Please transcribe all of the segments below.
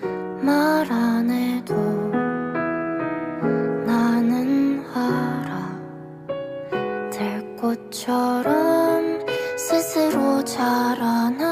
지말안 해도, 나는알아. 들꽃 처럼 스스로 자라나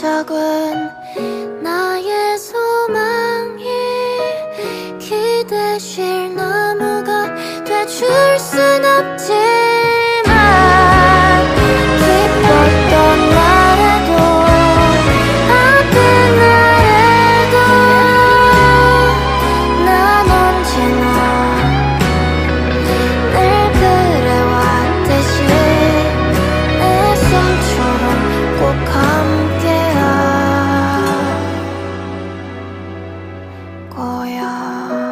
적은 나의 소망이 기대실 나무가 돼줄 순 없지. 거야.